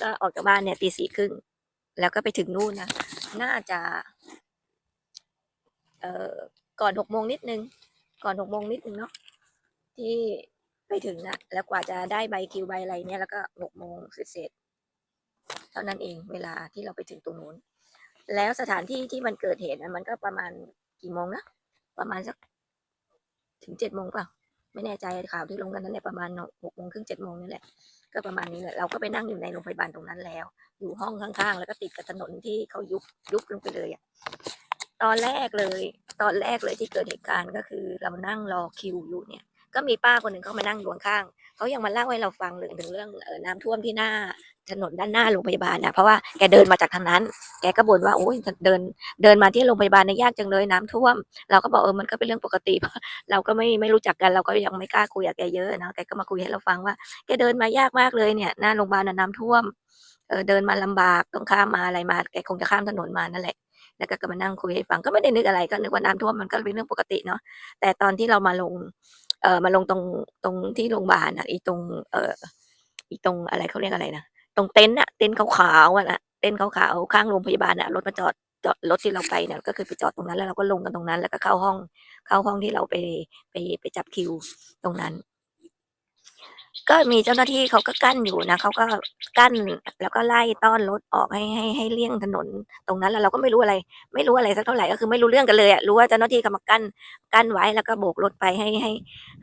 ก็ออกจากบ้านเนี่ยตีสี่ครึ่งแล้วก็ไปถึงนู่นนะน่าจะเอ่อก่อนหกโมงนิดนึง ก่อนหกโมงนิดนึงเนาะที่ไปถึงนะแล้วกว่าจะได้ใบคิวใบอะไรเนี่ยแล้วก็หกโมงเสร็จเท่านั้นเองเวลาที่เราไปถึงตรงนู้น แล้วสถานที่ที่มันเกิดเหตุมันก็ประมาณกี่โมงนะประมาณสักถึงเจ็ดโมงเปล่า ไม่แน่ใจข่าวที่ลงกันนั้นแหละประมาณหกโมงครึ่งเจ็ดโมงนี่แหละก็ประมาณนี้แหละเราก็ไปนั่งอยู่ในโรงพยาบาลตรงนั้นแล้ว อยู่ห้องข้างๆ แล้วก็ติดกับถนนที่เขายุบยุบลงไปเลยอะตอนแรกเลย ตอนแรกเลยที่เกิดเหตุการณ์ก็คือเรานั่งรอคิวอยู่เนี่ย ก็มีป้าคนหนึ่งเขามานั่งอยู่ข้างเขายังมาเล่าให้เราฟังเรื่องถึงเรื่องเออน้ำท่วมที่หน้า ถนนด้านหน้าโรงพยาบาลนะเพราะว่าแกเดินมาจากทางนั้น แกก็บ่นว่าโอ้ยเดินเดินมาที่โรงพยาบาลเนี่ยยากจังเลยน้ำท่วม เราก็บอกเออมันก็เป็นเรื่องปกติเพราะเราก็ไม่ไม่รู้จักกันเราก็ยังไม่กล้าคุยกับแกเยอะนะแกก็มาคุยให้เราฟังว่าแกเดินมายากมากเลยเนี่ยหน้าโรงพยาบาลน้ำท่วมเออเดินมาลำบากต้องข้ามมาอะไรมาแกคงจะข้ามถนนมานั่นแหละแล้วก็กมานั่งคุยให้ฟังก็ไม่ได้นึกอะไรก็นึกว่าน้ำท่วมมันก็เป็นเรื่องปกติเนาะแต่ตอนที่เรามาลงเออมาลงตรงตรงที่โรงพยาบาลอะอีตรงเอออีตรงอะไรเขาเรียกอะไรนะ ตรงเต็นท์อะเต็นท์ขาวๆอะนะเต็นท์ขาวๆข้างโรงพยาบาลอะรถมาจอดจอดรถที่เราไปเนี่ยก็คือไปจอดตรงนั้นแล้วเราก็ลงกันตรงนั้น แล้วก็เข้าห้อง เข้าห้องที่เราไปไปไปจับคิวตรงนั้น ก็มีเจ้าหน้าที่เขาก็กั้นอยู่นะเขาก็กั้นแล้วก็ไล่ต้อนรถออกให้ให้ให้เลี่ยงถนนตรงนั้นแล้วเราก็ไม่รู้อะไร ไม่รู้อะไรสักเท่าไหร่ก็คือไม่รู้เรื่องกันเลยอะรู้ว่าเจ้าหน้าที่เขามากั้นกั้นไว้แล้วก็โบกรถไปให้ให้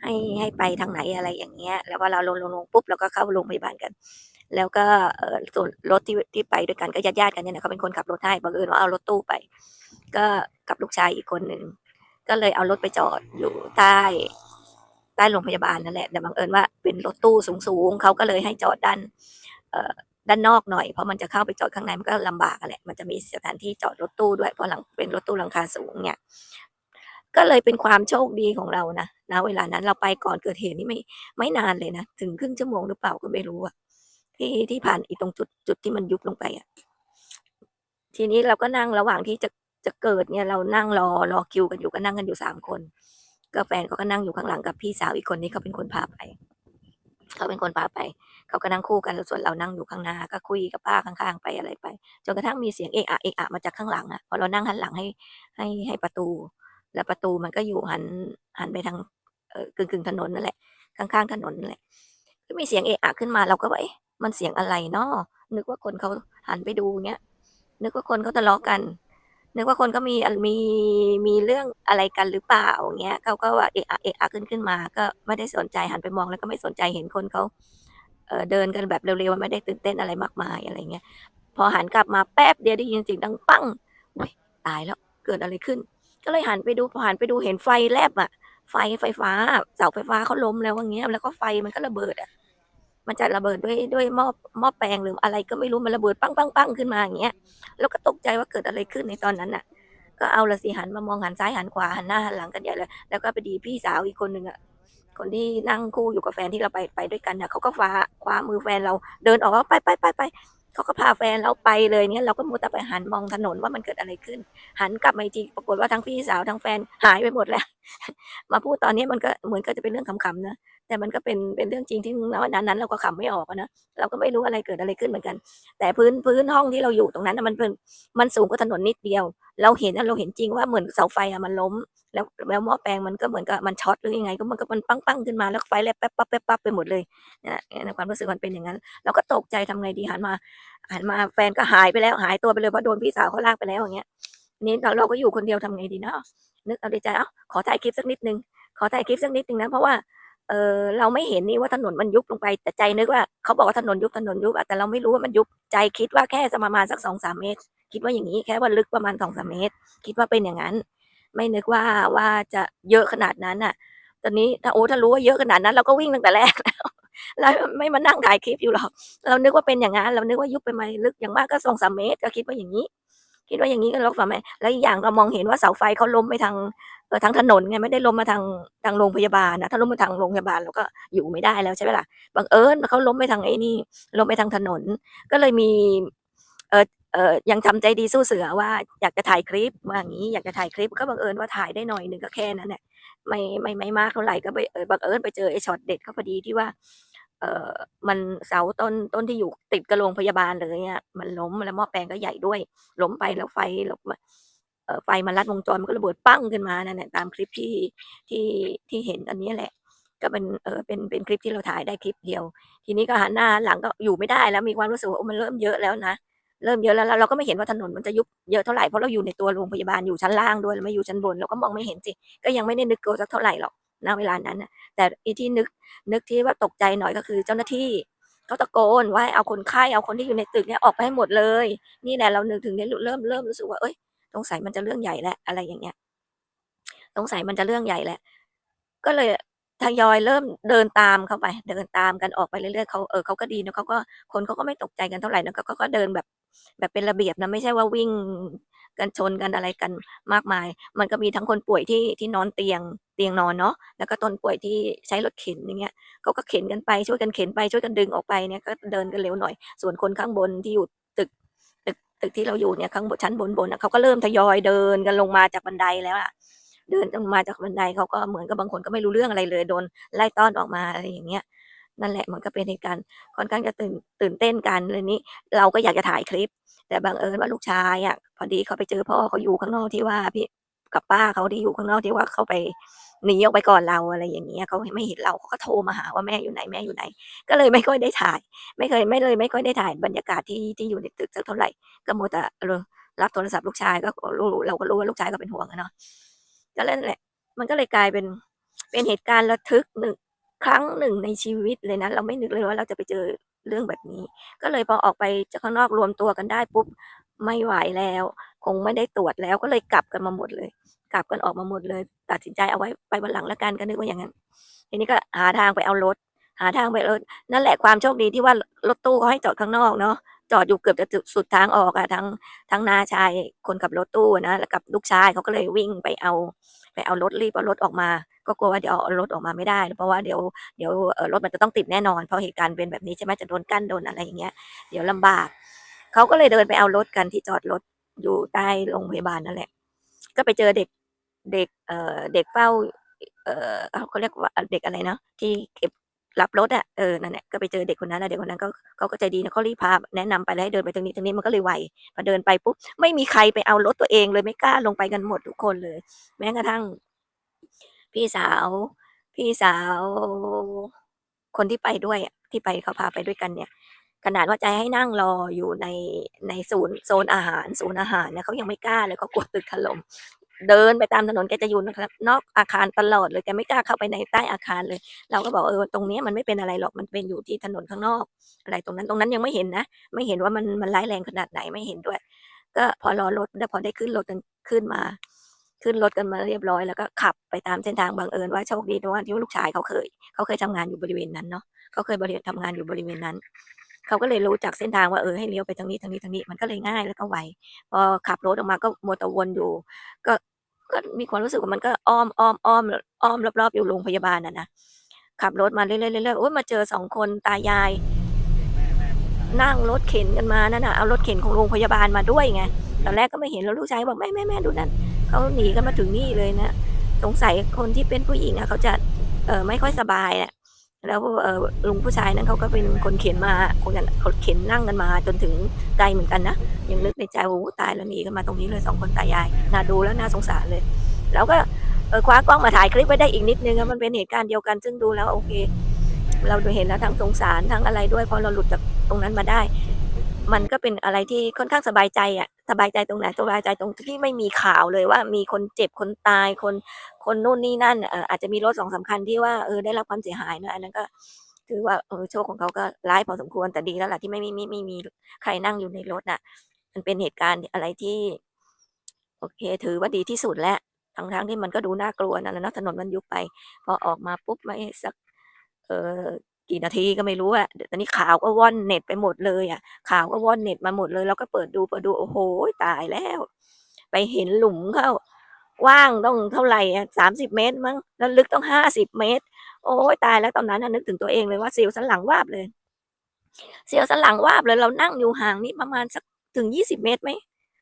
ให้ให้ไปทางไหนอะไรอย่างเงี้ย แล้วพอเราลงลงลงปุ๊บเราก็เข้าโรงพยาบาลกัน แล้วก็ส่วนรถที่ที่ไปด้วยกันก็ญาติญาติๆกันเนี่ยนะเขาเป็นคนขับรถให้บังเอิญว่าเอารถตู้ไป ก็กับลูกชายอีกคนหนึ่งก็เลยเอารถไปจอดอยู่ใต้ใต้โรงพยาบาลนั่นแหละแต่บังเอิญว่าเป็นรถตู้สูงๆเขาก็เลยให้จอดด้านด้านนอกหน่อยเพราะมันจะเข้าไปจอดข้างในมันก็ลำบากอะแหละมันจะมีสถานที่จอดรถตู้ด้วยเพราะหลังเป็นรถตู้หลังคาสูงเนี่ยก็เลยเป็นความโชคดีของเรานะณเวลานั้นเราไปก่อนเกิดเหตุนี่ไม่ไม่นานเลยนะ ถึงครึ่งชั่วโมงหรือเปล่าก็ไม่รู้อะ ที่ที่ผ่านอีตรงจุดจุดที่มันยุบลงไปอะทีนี้เราก็นั่งระหว่างที่จะจะเกิดเนี่ยเรานั่งรอรอคิวกันอยู่ก็นั่งกันอยู่สามคน ก็แฟนเขาก็นั่งอยู่ข้างหลังกับพี่สาวอีกคนนี้เขาเป็นคนพาไปเขาเป็นคนพาไป เขาก็นั่งคู่กันส่วนเรานั่งอยู่ข้างหน้า ก็คุยกับป้าข้างๆไปอะไรไป จนกระทั่งมีเสียงเอะอะเอะอะมาจากข้างหลังอะพอเรานั่งหันหลังให้ให้ให้ประตู แล้วประตูมันก็อยู่หันหันไปทางเอ่อกึ่งกึ่งถนนนั่นแหละข้างๆถนนนั่นแหละก็มีเสียงเอะอะขึ้นมาเราก็ว่าเอ๊ะ มันเสียงอะไรเนาะนึกว่าคนเขาหันไปดูเงี้ย นึกว่าคนเขาทะเลาะกัน นึกว่าคนก็มีมีมีเรื่องอะไรกันหรือเปล่าเงี้ยเขาก็ว่าเอะอะเอะอะขึ้นขึ้นมา ก็ไม่ได้สนใจหันไปมองแล้วก็ไม่สนใจเห็นคนเขาเดินกันแบบเร็วๆไม่ได้ตื่นเต้นอะไรมากมายอะไรเงี้ย พอหันกลับมาแป๊บเดียวได้ยินเสียงดังปังอุ้ยตายแล้วเกิดอะไรขึ้น ก็เลยหันไปดูพอหันไปดูเห็นไฟแลบอะไฟไฟฟ้าเสาไฟฟ้าเขาล้มแล้วอย่างเงี้ยแล้วก็ไฟมันก็ระเบิดอะ มันจะระเบิดด้วยด้วยหม้อหม้อแปลงหรืออะไรก็ไม่รู้มันระเบิดปังปังปังขึ้นมาอย่างเงี้ยแล้วก็ตกใจว่าเกิดอะไรขึ้นในตอนนั้นน่ะ ก็เอาละสิหันมามองหันซ้ายหันขวาหันหน้าหันหลังกันใหญ่เลยแล้วก็ไปดีพี่สาวอีกคนหนึ่งอะคนที่นั่งคู่อยู่กับแฟนที่เราไปไปด้วยกันน่ะเขาก็คว้าคว้ามือแฟนเราเดินออกว่าไปไปไปไปเขาก็พาแฟนเราไปเลยเนี่ยเราก็มัวแต่ไปหันมองถนนว่ามันเกิดอะไรขึ้น หันกลับมาอีกทีปรากฏว่าทั้งพี่สาวทั้งแฟนหายไปหมดแล้ว มาพูดตอนนี้มันก็เหมือนก็จะเป็นเรื่องขำๆนะ แต่มันก็เป็นเป็นเรื่องจริงที่ณวันนั้นเราก็ขำไม่ออกนะเราก็ไม่รู้อะไรเกิดอะไรขึ้นเหมือนกัน แต่พื้นพื้นห้องที่เราอยู่ตรงนั้นน่ะมันเป็นมันสูงกว่าถนนนิดเดียว เราเห็นอะเราเห็นจริงว่าเหมือนเสาไฟอะมันล้ม แล้วแล้วหม้อแปลงมันก็เหมือนกับมันช็อตหรือยังไงก็มันก็มันปังปังขึ้นมาแล้วไฟแลบแป๊บปั๊บแป๊บปั๊บไปหมดเลยนะในความรู้สึกมันเป็นอย่างนั้น เราก็ตกใจทำไงดีหันมาหันมาแฟนก็หายไปแล้วหายตัวไปเลยเพราะโดนพี่สาวเขาลากไปแล้วอย่างเงี้ยนี่เราเราก็อยู่คนเดียวทำไงดีเนาะนึกเอาในใจเอ้าขอถ่ายคลิปสักนิดนึงขอถ่ายคลิปสักนิดนึงนะเพราะว่า เออเราไม่เห็นนี่ว่าถนนมันยุบลงไป แต่ใจนึกว่าเขาบอกว่าถนนยุบถนนยุบแต่เราไม่รู้ว่ามันยุบใจคิดว่าแค่ประมาณสักสองสามเมตร คิดว่าอย่างนี้แค่ว่าลึกประมาณสองสามเมตร คิดว่าเป็นอย่างนั้น ไม่นึกว่าว่าจะเยอะขนาดนั้นน่ะ ตอนนี้ถ้าโอ้ถ้ารู้ว่าเยอะขนาดนั้น เราก็วิ่งตั้งแต่แรกแล้วเราไม่มานั่งถ่ายคลิปอยู่หรอกเรานึกว่าเป็นอย่างนั้นเรานึกว่ายุบไปไหมลึกอย่างมากก็สองสามเมตร ก็คิดว่าอย่างนี้ คิดว่าอย่างนี้ก็ลบฝ่าไหมแล้วอีกอย่างเรามองเห็นว่าเสาไฟเขาล้มไปทาง เออทางถนนไงไม่ได้ล้มมาทางทางโรงพยาบาลนะถ้าล้มมาทางโรงพยาบาลเราก็อยู่ไม่ได้แล้วใช่ไหมล่ะบังเอิญเขาล้มไปทางไอ้นี่ล้มไปทางถนน ก็เลยมีเออเออยังทำใจดีสู้เสือว่าอยากจะถ่ายคลิปว่าอย่างนี้อยากจะถ่ายคลิปก็บังเอิญว่าถ่ายได้หน่อยหนึ่งก็แค่นั้นแหละไม่ไม่ไม่มากเท่าไหร่ก็ไปเออบังเอิญไปเจอไอ้ช็อตเด็ดเขาพอดีที่ว่า เออมันเสาต้นต้นที่อยู่ติดกับโรงพยาบาลเลยเนี่ยมันล้มแล้วหม้อแปลงก็ใหญ่ด้วย ล้มไปแล้วไฟแล้ว ไฟมันลัดวงจรมันก็ระเบิดปั้งขึ้นมานั่นแหละตามคลิปที่ที่ที่เห็นอันนี้แหละ ก็เป็นเออเป็นเป็นคลิปที่เราถ่ายได้คลิปเดียว ทีนี้ก็หันหน้าหลังก็อยู่ไม่ได้แล้วมีความรู้สึกว่ามันเริ่มเยอะแล้วนะเริ่มเยอะแล้วเราก็ไม่เห็นว่าถนนมันจะยุบเยอะเท่าไหร่เพราะเราอยู่ในตัวโรงพยาบาลอยู่ชั้นล่างด้วยเราไม่อยู่ชั้นบนเราก็มองไม่เห็นสิก็ยังไม่ได้นึกโกลัวสักเท่าไหร่หรอกณเวลานั้นนะแต่อีที่นึกนึกที่ว่าตกใจหน่อยก็คือเจ้าหน้าที่เขาตะโกนว่าเอาคนไข้เอาคนที่อยู่ในตึกเนี่ยออกไปให้หมดเลย นี่แหละเรานึกถึงเนี่ยเริ่มเริ่มรู้สึกว่าเอ้ย สงสัยมันจะเรื่องใหญ่แหล้วอะไรอย่างเงี้ยสงสัยมันจะเรื่องใหญ่แหละ ก็เลยทยอยเริ่มเดินตามเข้าไป เดินตามกันออกไปเรื่อยๆเขาเออเขาก็ดีนะเขาก็คนเขาก็ไม่ตกใจกันเท่าไหร่นะเขาก็ก็เดินแบบแบบเป็นระเบียบนะไม่ใช่ว่าวิ่งกันชนกันอะไรกันมากมาย มันก็มีทั้งคนป่วยที่ที่นอนเตียงเตียงนอนเนาะแล้วก็ตนป่วยที่ใช้รถเข็นอย่างเงี้ยเขาก็เข็นกันไปช่วยกันเข็นไปช่วยกันดึงออกไปเนี่ยก็เดินกันเร็วหน่อย ส่วนคนข้างบนที่อยู่ ตึกที่เราอยู่เนี่ยข้างบนชั้นบนบนนะเขาก็เริ่มทยอยเดินกันลงมาจากบันไดแล้วล่ะ เดินลงมาจากบันไดเขาก็เหมือนกับบางคนก็ไม่รู้เรื่องอะไรเลยโดนไล่ต้อนออกมาอะไรอย่างเงี้ยนั่นแหละมันก็เป็นเหตุการณ์ค่อนข้างจะตื่นตื่นเต้นกันเลยนี้ เราก็อยากจะถ่ายคลิป แต่บังเอิญว่าลูกชายอะพอดีเขาไปเจอพ่อเขาอยู่ข้างนอกที่ว่าพี่กับป้าเขาที่อยู่ข้างนอกที่ว่าเขาไป หนีออกไปก่อนเราอะไรอย่างเงี้ยเขาไม่เห็นเราเขาก็โทรมาหาว่าแม่อยู่ไหนแม่อยู่ไหน ก็เลยไม่ค่อยได้ถ่าย ไม่เคยไม่เลยไม่ค่อยได้ถ่ายบรรยากาศที่ที่อยู่ในตึกสักเท่าไหร่ก็โมแต่รับโทรศัพท์ลูกชายก็รู้เราก็รู้ว่าลูกชายก็เป็นห่วงอะเนาะก็นั่นแหละ มันก็เลยกลายเป็นเป็นเหตุการณ์ระทึกหนึ่งครั้งหนึ่งในชีวิตเลยนะเราไม่นึกเลยว่าเราจะไปเจอเรื่องแบบนี้ ก็เลยพอออกไปจากข้างนอกรวมตัวกันได้ปุ๊บไม่ไหวแล้ว คงไม่ได้ตรวจแล้วก็เลยกลับกันมาหมดเลย กลับกันออกมาหมดเลย ตัดสินใจเอาไว้ไปวันหลังแล้วกันก็นึกว่าอย่างนั้นทีนี้ก็หาทางไปเอารถ หาทางไปรถนั่นแหละความโชคดีที่ว่ารถตู้เขาให้จอดข้างนอกเนาะจอดอยู่เกือบจะสุดทางออกอะทั้งทั้งนาชายคนขับรถตู้นะแล้วกับลูกชายเขาก็เลยวิ่งไปเอา ไปเอารถรีบเอารถออกมา ก็กลัวว่าเดี๋ยวเอารถออกมาไม่ได้ เพราะว่าเดี๋ยวเดี๋ยวรถมันจะต้องติดแน่นอนเพราะเหตุการณ์เป็นแบบนี้ใช่ไหมจะโดนกั้นโดนอะไรอย่างเงี้ยเดี๋ยวลำบากเขาก็เลยเดินไปเอารถกันที่จอดรถอยู่ใต้โรงพยาบาลนั่นแหละ ก็ไปเจอเด็ก เด็กเอ่อเด็กเฝ้า เอ่อเขาเรียกว่าเด็กอะไรเนาะที่เก็บรับรถอะเออนั่นแหละก็ไปเจอเด็กคนนั้นนะเด็กคนนั้นก็เขาก็ใจดีนะเขารีบพาแนะนำไปแล้วให้เดินไปตรงนี้ตรงนี้มันก็เลยไวพอเดินไปปุ๊บไม่มีใครไปเอารถตัวเองเลยไม่กล้าลงไปกันหมดทุกคนเลย แม้กระทั่ง พี่สาว พี่สาว คนที่ไปด้วยที่ไปเขาพาไปด้วยกันเนี่ย ขนาดว่าใจให้นั่งรออยู่ในในศูนย์โซนอาหาร ศูนย์อาหารเนี่ยเขายังไม่กล้าเลยเขากลัวตึกถล่ม เดินไปตามถนนแกจะอยู่นะครับนอกอาคารตลอดเลยแกไม่กล้าเข้าไปในใต้อาคารเลย เราก็บอกเออตรงนี้มันไม่เป็นอะไรหรอกมันเป็นอยู่ที่ถนนข้างนอก อะไรตรงนั้นตรงนั้นยังไม่เห็นนะ ไม่เห็นว่ามันมันร้ายแรงขนาดไหนไม่เห็นด้วย ก็พอรอรถแล้วพอได้ขึ้นรถกันขึ้นมา ขึ้นรถกันมาเรียบร้อยแล้วก็ขับไปตามเส้นทางบังเอิญว่าโชคดีตรงว่าที่ลูกชายเขาเคย เขาเคยทำงานอยู่บริเวณนั้นเนาะเขาเคยบริเวณทำงานอยู่บริเวณนั้นเขาก็เลยรู้จักเส้นทางว่าเออให้เลี้ยวไปทางนี้ทางนี้ทางนี้มันก็เลยง่ายแล้วก็ไวพอขับรถออกมาก็มัวแต่วนอยู่ ก็ ก็มีความรู้สึกว่ามันก็อ้อมอ้อมอ้อมอ้อมรอบๆอยู่โรงพยาบาลน่ะนะขับรถมาเรื่อยๆเรื่อยๆโอ้ยมาเจอสองคนตายาย นั่งรถเข็นกันมานั่นน่ะเอารถเข็นของโรงพยาบาลมาด้วยไงตอนแรกก็ไม่เห็นแล้วลูกชายบอกแม่แม่แม่ดูนั่นเขาหนีกันมาถึงนี่เลยนะสงสัยคนที่เป็นผู้หญิงอะเขาจะเออไม่ค่อยสบายอะ แล้วลุงผู้ชายนั้นเขาก็เป็นคนเข็นมาคนนั้นเขาเข็นนั่งกันมา จนถึงไกลเหมือนกันนะยังนึกในใจว่าโอ้ตายแล้วหนีกันมาตรงนี้เลยสองคนตายายน่าดูแล้วน่าสงสารเลย แล้วก็คว้ากล้องมาถ่ายคลิปไว้ได้อีกนิดนึงมันเป็นเหตุการณ์เดียวกันซึ่งดูแล้วโอเค เราดูเห็นแล้วทั้งสงสารทั้งอะไรด้วยพอเราหลุดจากตรงนั้นมาได้ มันก็เป็นอะไรที่ค่อนข้างสบายใจอะสบายใจตรงไหนสบายใจตรงที่ไม่มีข่าวเลยว่ามีคนเจ็บคนตายคนคนนู่นนี่นั่นเอออาจจะมีรถสองสาคัญที่ว่าเออได้รับความเสียหายนะอันนั้นก็ถือว่าเออโชคของเขาก็ร้ายพอสมควรแต่ดีแล้วล่ะที่ไม่ไม่ไม่ไม่มีใครนั่งอยู่ในรถน่ะ มันเป็นเหตุการณ์อะไรที่ โอเค ถือว่าดีที่สุดแล้วทั้งทั้งที่มันก็ดูน่ากลัวนะแล้วเนาะถนนมันยุบไป พอออกมาปุ๊บไม่สัก เออ กี่นาทีก็ไม่รู้อะเดี๋ยวตอนนี้ข่าวก็ว่อนเน็ตไปหมดเลยอะข่าวก็ว่อนเน็ตมาหมดเลยเราก็เปิดดูเปิดดูโอ้โหตายแล้ว ไปเห็นหลุมเข้าว้างต้องเท่าไหร่อะสามสิบเมตรมั้งแล้วลึกต้องห้าสิบเมตร โอ้ยตายแล้วตอนนั้นน่ะนึกถึงตัวเองเลยว่าเสียวสันหลังวาบเลยเสียวสันหลังวาบเลยเรานั่งอยู่ห่างนี่ประมาณสักถึงยี่สิบเมตรไหม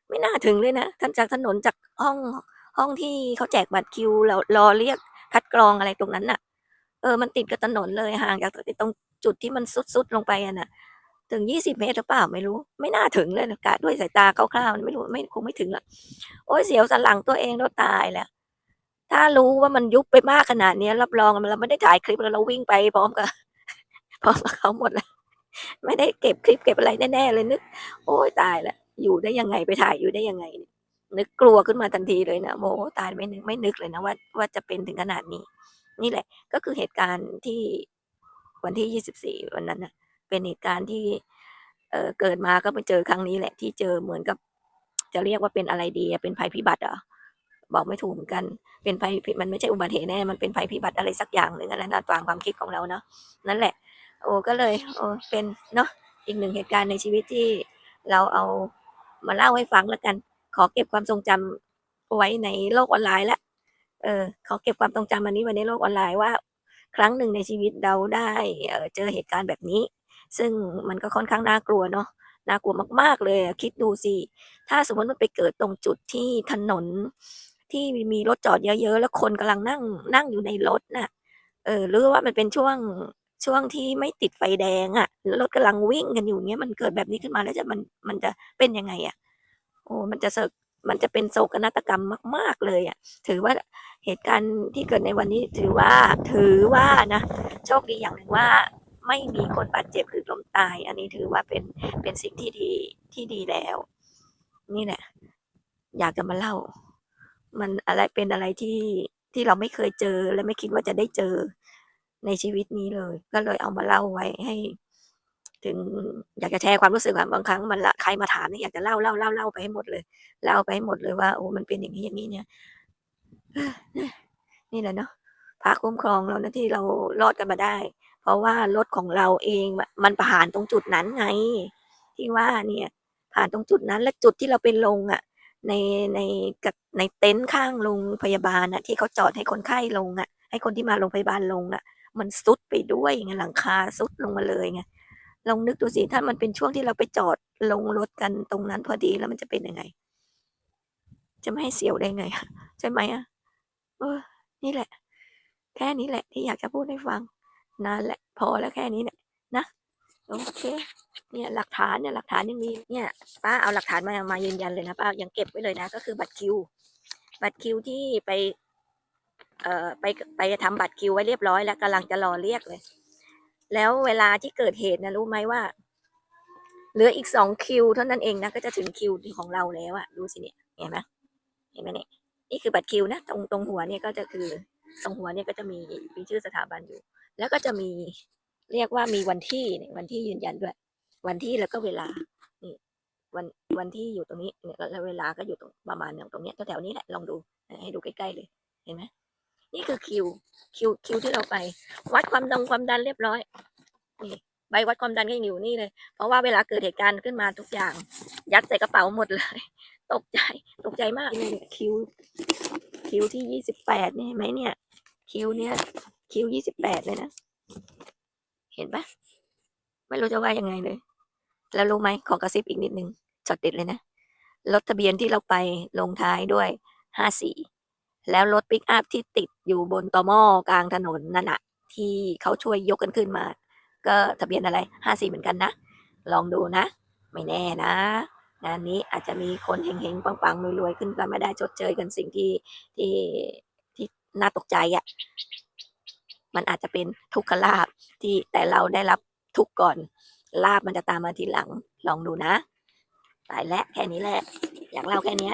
ไม่น่าถึงเลยนะท่านจากถนนจากห้องห้องที่เขาแจกบัตรคิวเรารอเรียกคัดกรองอะไรตรงนั้นน่ะ เออมันติดกับถนนเลยห่างจากตรงจุดที่มันสุดๆลงไปอะนะถึงยี่สิบเมตรหรือเปล่าไม่รู้ ไม่น่าถึงเลยนะกะด้วยสายตาคร่าวๆไม่รู้ไม่คงไม่ถึงหรอกโอ้ยเสียวสันหลังตัวเองแล้วตายแล้วถ้ารู้ว่ามันยุบไปมากขนาดนี้รับรองเราไม่ได้ถ่ายคลิปแล้วเราวิ่งไปพร้อมกับพร้อมกับเขาหมดแล้วไม่ได้เก็บคลิปเก็บอะไรแน่ๆเลยนึก โอ้ยตายแล้วอยู่ได้ยังไงไปถ่ายอยู่ได้ยังไง นึกกลัวขึ้นมาทันทีเลยนะโมตายไม่นึกไม่นึกเลยนะว่าว่าจะเป็นถึงขนาดนี้ นี่แหละ ก็คือเหตุการณ์ที่วันที่ยี่สิบสี่วันนั้นนะเป็นเหตุการณ์ที่ เออเกิดมาก็ไปเจอครั้งนี้แหละ ที่เจอเหมือนกับ จะเรียกว่าเป็นอะไรดีเป็นภัยพิบัติเหรอบอกไม่ถูกเหมือนกัน เป็นภัยมันไม่ใช่อุบัติเหตุแน่ มันเป็นภัยพิบัติอะไรสักอย่างหนึ่งอะไรนะตามความคิดของเราเนาะนั่นแหละ โอ้ก็เลย โอ้เป็นเนาะอีกหนึ่งเหตุการณ์ในชีวิตที่เราเอามาเล่าให้ฟังแล้วกัน ขอเก็บความทรงจำไว้ในโลกออนไลน์ละ เออขอเก็บความทรงจำอันนี้ไว้ในโลกออนไลน์ว่า ครั้งหนึ่งในชีวิตเราได้เออเจอเหตุการณ์แบบนี้ ซึ่งมันก็ค่อนข้างน่ากลัวเนาะน่ากลัวมาก ๆ เลยคิดดูสิ ถ้าสมมติมันไปเกิดตรงจุดที่ถนน ที่มีรถจอดเยอะ ๆ แล้วคนกำลังนั่งนั่งอยู่ในรถน่ะ เออหรือว่ามันเป็นช่วงช่วงที่ไม่ติดไฟแดงอะแล้วรถกำลังวิ่งกันอยู่เงี้ยมันเกิดแบบนี้ขึ้นมาแล้วจะมันมันจะเป็นยังไงอะโอ้มันจะเสกมันจะเป็นโศกนาฏกรรมมาก ๆ เลยอะ ถือว่า เหตุการณ์ที่เกิดในวันนี้ถือว่าถือว่านะโชคดีอย่างหนึ่งว่าไม่มีคนบาดเจ็บหรือล้มตาย อันนี้ถือว่าเป็นเป็นสิ่งที่ดีที่ดีแล้ว นี่แหละอยากจะมาเล่า มันอะไรเป็นอะไรที่ที่เราไม่เคยเจอและไม่คิดว่าจะได้เจอในชีวิตนี้เลย ก็เลยเอามาเล่าไว้ให้ ถึงอยากจะแชร์ความรู้สึกอะบางครั้งมันละใครมาถามเนี่ยอยากจะเล่าเล่าเล่าเล่าไปให้หมดเลยเล่าไปให้หมดเลยว่าโอ้มันเป็นอย่างนี้อย่างนี้เนี่ย นี่แหละเนาะพระคุ้มครองเรานะที่เรารอดกันมาได้ เพราะว่ารถของเราเองมันผ่านตรงจุดนั้นไง ที่ว่าเนี่ย ผ่านตรงจุดนั้นและจุดที่เราไปลงอะในในกับในเต็นท์ข้างโรงพยาบาลอะที่เขาจอดให้คนไข้ลงอะให้คนที่มาโรงพยาบาลลงอะมันซุดไปด้วยไงหลังคาซุดลงมาเลยไงลองนึกดูสิถ้ามันเป็นช่วงที่เราไปจอดลงรถกันตรงนั้นพอดีแล้วมันจะเป็นยังไง จะไม่ให้เสียวได้ไง ใช่ไหมอะ เออ นี่แหละ แค่นี้แหละที่อยากจะพูดให้ฟังนานแหละ พอแล้วแค่นี้เนี่ยนะโอเค เนี่ยหลักฐานเนี่ยหลักฐานยังมีเนี่ยป้าเอาหลักฐานมามายืนยันเลยนะป้ายังเก็บไว้เลยนะ ก็คือบัตรคิว บัตรคิวที่ไปเอ่อไปไปทำบัตรคิวไว้เรียบร้อยแล้วกำลังจะรอเรียกเลย แล้วเวลาที่เกิดเหตุนะรู้ไหมว่าเหลืออีกสองคิวเท่านั้นเองนะก็จะถึงคิวของเราแล้วอะดูสิเนี่ยเห็นไหมเห็นไหมเนี่ย นี่คือบัตรคิวนะตรงตรงหัวเนี่ยก็จะคือตรงหัวเนี่ยก็จะมีมีชื่อสถาบันอยู่ แล้วก็จะมีเรียกว่ามีวันที่เนี่ยวันที่ยืนยันด้วย วันที่แล้วก็เวลานี่วันวันที่อยู่ตรงนี้เนี่ยแล้วเวลาก็อยู่ตรงประมาณอย่างตรงเนี้ยแถวๆนี้แหละลองดูให้ดูใกล้ๆเลยเห็นไหมนี่คือคิวคิวคิวที่เราไป วัดความดันความดันเรียบร้อยนี่ใบวัดความดันก็ยังอยู่นี่เลย เพราะว่าเวลาเกิดเหตุการณ์ขึ้นมาทุกอย่าง ยัดใส่กระเป๋าหมดเลย ตกใจตกใจมากเลยคิว คิวที่ยี่สิบแปดเนี่เห็นไหมเนี่ย คิวเนี่ยคิวยี่สิบแปดเลยนะ เห็นปะไม่รู้จะว่ายังไงเลย แล้วรู้ไหมขอกระซิบอีกนิดนึงจอดเด็ดเลยนะ รถทะเบียนที่เราไปลงท้ายด้วยห้าสี่แล้วรถปิกอัพที่ติดอยู่บนตอมอกลางถนนนั่นอะที่เขาช่วยยกกันขึ้นมา ก็ทะเบียนอะไรห้าสี่เหมือนกันนะ ลองดูนะ ไม่แน่นะ งานนี้อาจจะมีคนเฮงๆ ปังๆรวยๆ ขึ้นก็ไม่ได้ชดเชยกันสิ่งที่ที่ที่น่าตกใจอะ่ะมันอาจจะเป็นทุกขลาบที่แต่เราได้รับทุกก่อนลาบมันจะตามมาทีหลังลองดูนะตายแล้วแค่นี้แหละ อยากเล่าแค่นี้